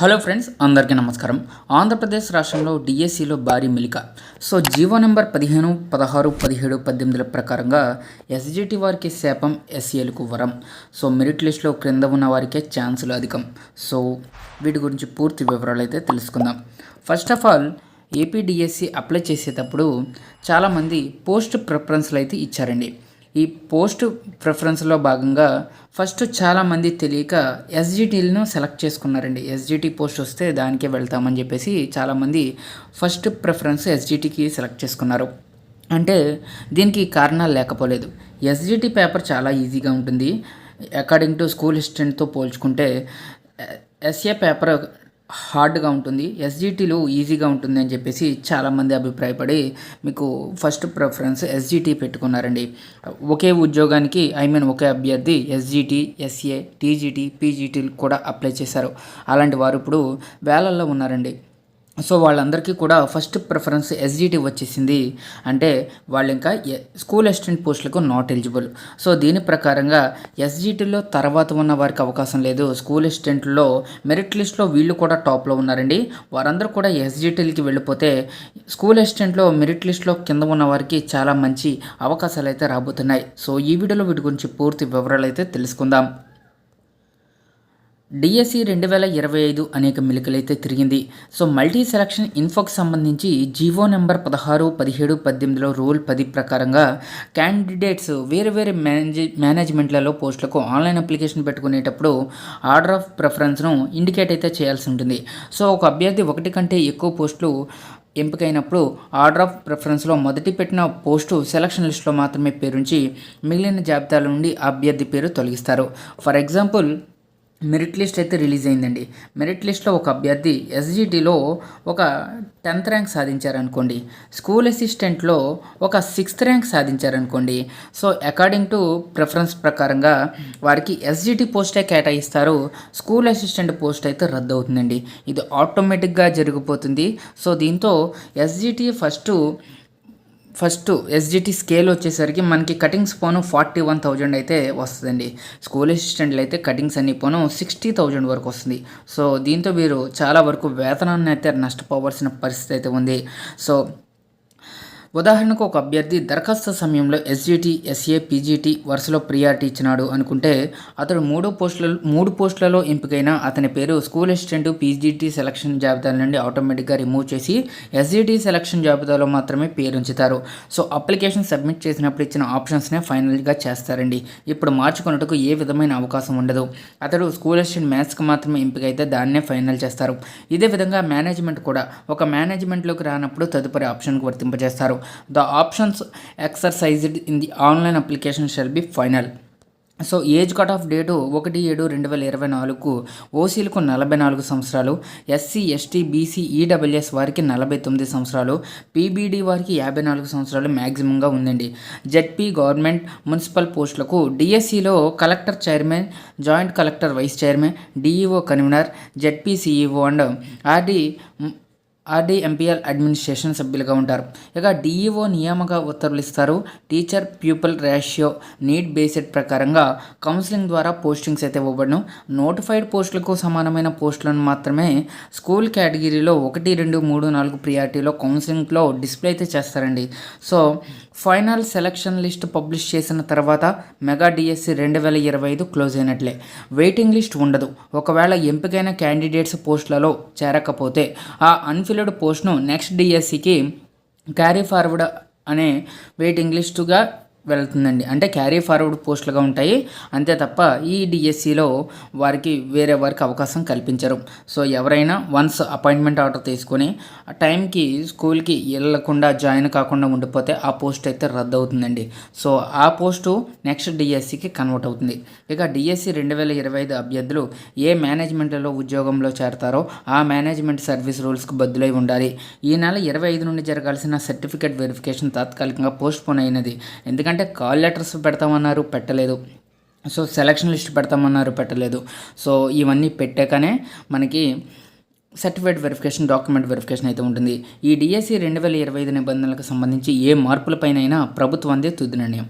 Hello friends అందరికీ నమస్కారం. ఆంధ్రప్రదేశ్ రాష్ట్రంలో డిఎస్సిలో భారీ మిలిక. సో జీవో నెంబర్ పదిహేను పదహారు పదిహేడు పద్దెనిమిదిల ప్రకారంగా ఎస్జిటి వారికి శాపం ఎస్సీఎలకు వరం. సో మెరిట్ లిస్ట్లో క్రింద ఉన్న వారికే ఛాన్సులు అధికం. సో వీటి గురించి పూర్తి వివరాలు అయితే తెలుసుకుందాం. First of all AP DSC apply చేసేటప్పుడు చాలామంది పోస్ట్ ప్రిఫరెన్స్లు అయితే ఇచ్చారండి. ఈ పోస్ట్ ప్రిఫరెన్స్లో భాగంగా ఫస్ట్ చాలామంది తెలియక ఎస్జిటీలను సెలెక్ట్ చేసుకున్నారండి. ఎస్జిటి పోస్ట్ వస్తే దానికే వెళ్తామని చెప్పేసి చాలామంది ఫస్ట్ ప్రిఫరెన్స్ ఎస్జిటికి సెలెక్ట్ చేసుకున్నారు. అంటే దీనికి కారణాలు లేకపోలేదు. ఎస్జిటి పేపర్ చాలా ఈజీగా ఉంటుంది. అకార్డింగ్ టు స్కూల్ హిస్టెంట్తో పోల్చుకుంటే ఎస్ఏ పేపర్ హార్డ్గా ఉంటుంది. ఎస్జిటీలు ఈజీగా ఉంటుంది అని చెప్పేసి చాలామంది అభిప్రాయపడి మీకు ఫస్ట్ ప్రిఫరెన్స్ ఎస్జిటి పెట్టుకున్నారండి. ఒకే ఉద్యోగానికి ఐ మీన్ ఒకే అభ్యర్థి ఎస్జిటి ఎస్ఏ టీజీటీ పీజీటీలు కూడా అప్లై చేశారు. అలాంటి వారు ఇప్పుడు వేలల్లో ఉన్నారండి. సో వాళ్ళందరికీ కూడా ఫస్ట్ ప్రిఫరెన్స్ ఎస్జిటి వచ్చేసింది. అంటే వాళ్ళు ఇంకా స్కూల్ అసిస్టెంట్ పోస్టులకు నాట్ ఎలిజిబుల్ సో దీని ప్రకారంగా ఎస్జిటిలో తర్వాత ఉన్న వారికి అవకాశం లేదు. స్కూల్ అసిస్టెంట్లో మెరిట్ లిస్ట్లో వీళ్ళు కూడా టాప్లో ఉన్నారండి. వారందరూ కూడా ఎస్జీటీలకి వెళ్ళిపోతే స్కూల్ అసిస్టెంట్లో మెరిట్ లిస్ట్లో కింద ఉన్న వారికి చాలా మంచి అవకాశాలు అయితే రాబోతున్నాయి. సో ఈ వీడియోలో వీటి గురించి పూర్తి వివరాలు అయితే తెలుసుకుందాం. డిఎస్సి రెండు వేల ఇరవై ఐదు అనేక మెలికలైతే తిరిగింది. సో మల్టీ సెలక్షన్ ఇన్ఫోకి సంబంధించి జీవో నెంబర్ పదహారు పదిహేడు పద్దెనిమిదిలో రూల్ పది ప్రకారంగా క్యాండిడేట్స్ వేరే వేరే మేనేజ్ మేనేజ్మెంట్లలో పోస్టులకు ఆన్లైన్ అప్లికేషన్ పెట్టుకునేటప్పుడు ఆర్డర్ ఆఫ్ ప్రిఫరెన్స్ను ఇండికేట్ అయితే చేయాల్సి ఉంటుంది. సో ఒక అభ్యర్థి ఒకటి కంటే ఎక్కువ పోస్టులు ఎంపికైనప్పుడు ఆర్డర్ ఆఫ్ ప్రిఫరెన్స్లో మొదటి పెట్టిన పోస్టు సెలక్షన్ లిస్టులో మాత్రమే పేరుంచి మిగిలిన జాబితాల నుండి అభ్యర్థి పేరు తొలగిస్తారు. ఫర్ ఎగ్జాంపుల్ మెరిట్ లిస్ట్ అయితే రిలీజ్ అయిందండి. మెరిట్ లిస్ట్లో ఒక అభ్యర్థి ఎస్జిటిలో ఒక టెన్త్ ర్యాంక్ సాధించారనుకోండి. స్కూల్ అసిస్టెంట్లో ఒక సిక్స్త్ ర్యాంక్ సాధించారనుకోండి. సో అకార్డింగ్ టు ప్రిఫరెన్స్ ప్రకారంగా వారికి ఎస్జిటి పోస్టే కేటాయిస్తారు. స్కూల్ అసిస్టెంట్ పోస్ట్ అయితే రద్దు అవుతుందండి ఇది ఆటోమేటిక్గా జరిగిపోతుంది. సో దీంతో SGT first first SGT scale వచ్చేసరికి మనకి కటింగ్స్ పోను ఫార్టీ వన్ థౌజండ్ అయితే వస్తుందండి. స్కూల్ అసిస్టెంట్లు అయితే కటింగ్స్ అన్ని పోను సిక్స్టీ థౌజండ్ వరకు వస్తుంది. సో దీంతో మీరు చాలా వరకు వేతనాన్ని అయితే నష్టపోవాల్సిన పరిస్థితి అయితే ఉంది. సో ఉదాహరణకు ఒక అభ్యర్థి దరఖాస్తు సమయంలో ఎస్జిటి ఎస్ఏ పీజీటీ వరుసలో ప్రియారిటీ ఇచ్చినాడు అనుకుంటే అతడు మూడు పోస్టులలో మూడు పోస్టులలో ఎంపికైన అతని పేరు స్కూల్ అసిస్టెంట్ పీజీటీ సెలక్షన్ జాబితాల నుండి ఆటోమేటిక్గా రిమూవ్ చేసి ఎస్జిటి సెలక్షన్ జాబితాలో మాత్రమే పేరు ఉంచుతారు. సో అప్లికేషన్ సబ్మిట్ చేసినప్పుడు ఇచ్చిన ఆప్షన్స్నే ఫైనల్గా చేస్తారండి. ఇప్పుడు మార్చుకున్నట్టుకు ఏ విధమైన అవకాశం ఉండదు. అతడు స్కూల్ అసిస్టెంట్ మ్యాథ్స్కి మాత్రమే ఎంపికైతే దాన్నే ఫైనల్ చేస్తారు. ఇదే విధంగా మేనేజ్మెంట్ కూడా. ఒక మేనేజ్మెంట్లోకి రానప్పుడు తదుపరి ఆప్షన్కు వర్తింపజేస్తారు. The options exercised in the online application shall be final so age cut off date ఒకటి ఏడు రెండు వేల ఇరవై నాలుగు ఓసీలకు నలభై నాలుగు సంవత్సరాలు ఎస్సీ ఎస్టీ బీసీ ఈడబ్ల్యూఎస్ వారికి నలభై తొమ్మిది సంవత్సరాలు పీబీడీ వారికి యాభై నాలుగు సంవత్సరాలు మ్యాక్సిమంగా ఉందండి. జెడ్పీ గవర్నమెంట్ మున్సిపల్ పోస్టులకు డిఎస్సిలో collector chairman joint collector vice chairman DEO convener ZP CEO and RD RD MPL administration సభ్యులుగా ఉంటారు. ఇక డిఈఓ నియామక ఉత్తర్వులు ఇస్తారు. Teacher pupil ratio need based ప్రకారంగా కౌన్సిలింగ్ ద్వారా పోస్టింగ్స్ అయితే ఇవ్వబడను నోటిఫైడ్ పోస్టులకు సమానమైన పోస్టులను మాత్రమే స్కూల్ కేటగిరీలో ఒకటి రెండు మూడు నాలుగు ప్రియారిటీలో కౌన్సిలింగ్లో డిస్ప్లే అయితే చేస్తారండి. So final selection list publish చేసిన తర్వాత మెగా డిఎస్సి రెండు వేల ఇరవై ఐదు క్లోజ్ అయినట్లే. వెయిటింగ్ లిస్ట్ ఉండదు. ఒకవేళ ఎంపికైన క్యాండిడేట్స్ పోస్టులలో చేరకపోతే ఆ అన్ఫిల్డ్ పోస్ట్ను నెక్స్ట్ డిఎస్సికి క్యారీ ఫార్వర్డ్ అనే వెయిటింగ్ ఇంగ్లీష్గా వెళ్తుందండి. అంటే క్యారీ ఫార్వర్డ్ పోస్టులుగా ఉంటాయి. అంతే తప్ప ఈ డిఎస్సిలో వారికి వేరే వారికి అవకాశం కల్పించరు. సో ఎవరైనా వన్స్ అపాయింట్మెంట్ ఆర్డర్ తీసుకొని టైంకి స్కూల్కి వెళ్ళకుండా జాయిన్ కాకుండా ఉండిపోతే ఆ పోస్ట్ అయితే రద్దు అవుతుందండి సో ఆ పోస్టు నెక్స్ట్ డిఎస్సికి కన్వర్ట్ అవుతుంది. ఇక డిఎస్సి రెండు వేల ఇరవై ఐదు అభ్యర్థులు ఏ మేనేజ్మెంట్లో ఉద్యోగంలో చేరతారో ఆ మేనేజ్మెంట్ సర్వీస్ రూల్స్కి బద్దులై ఉండాలి. ఈ నెల ఇరవై ఐదు నుండి జరగాల్సిన సర్టిఫికేట్ వెరిఫికేషన్ తాత్కాలికంగా పోస్ట్ పోన్ అయినది. ఎందుకంటే అంటే కాల్ లెటర్స్ పెడతామన్నారు పెట్టలేదు. సో సెలక్షన్ లిస్ట్ పెడతామన్నారు పెట్టలేదు. సో ఇవన్నీ పెట్టాకనే మనకి సర్టిఫికేట్ వెరిఫికేషన్ డాక్యుమెంట్ వెరిఫికేషన్ అయితే ఉంటుంది. ఈ డిఎస్సి రెండు వేల ఇరవై ఐదు నిబంధనలకు సంబంధించి ఏ మార్పులపైనైనా ప్రభుత్వం అందే తుది నిర్ణయం.